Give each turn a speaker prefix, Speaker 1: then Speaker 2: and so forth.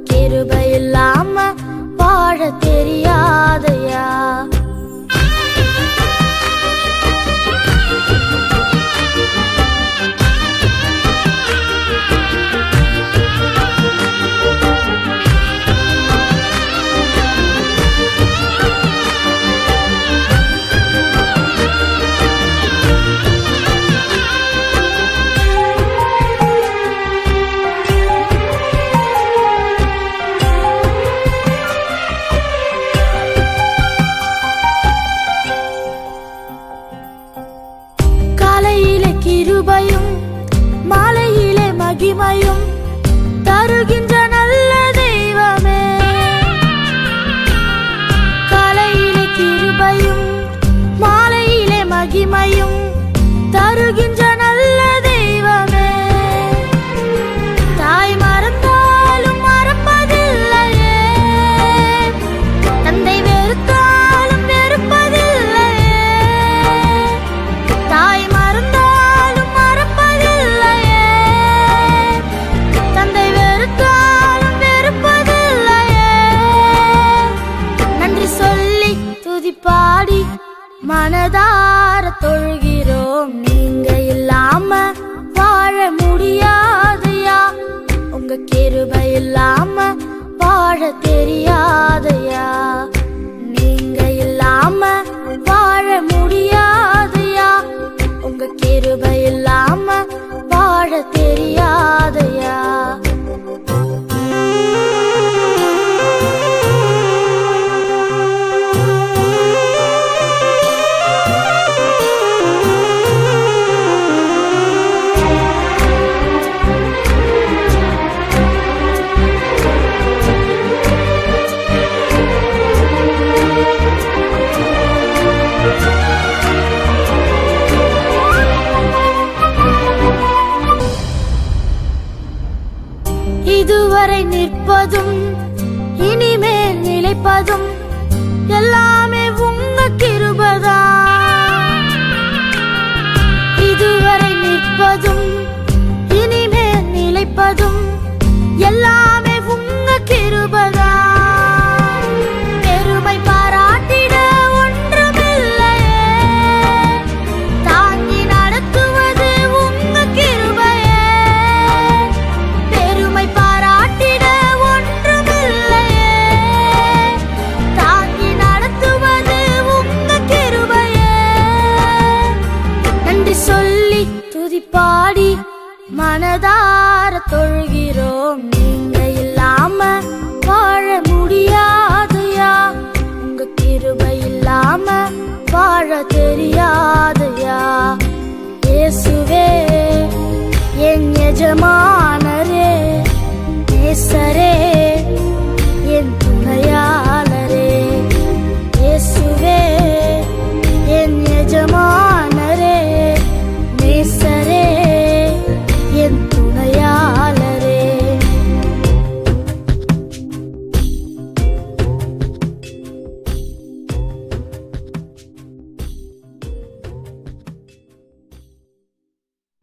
Speaker 1: உங்க கிருபை இல்லாம கிருபையும் மாலையிலே மகிமையும் தருகின்ற மனதார தொழுகிறோம். நீங்க இல்லாம வாழ முடியாதையா? உங்க கிருப இல்லாம வாழ தெரியாதையா? வரை நிற்பதும் இனிமேல் நிலைப்பதும் எல்லாமே உங்க கிருபதா இதுவரை நிற்பதும் சொல்லி துதிப்பாடி மனதார தொழுகிறோம். நீங்க இல்லாம வாழ முடியாதுயா? உங்க கிருபை இல்லாம வாழ தெரியாதுயா? இயேசுவே என் எஜமானரே நேசரே என் துணையாளரே. இயேசுவே என் எஜமான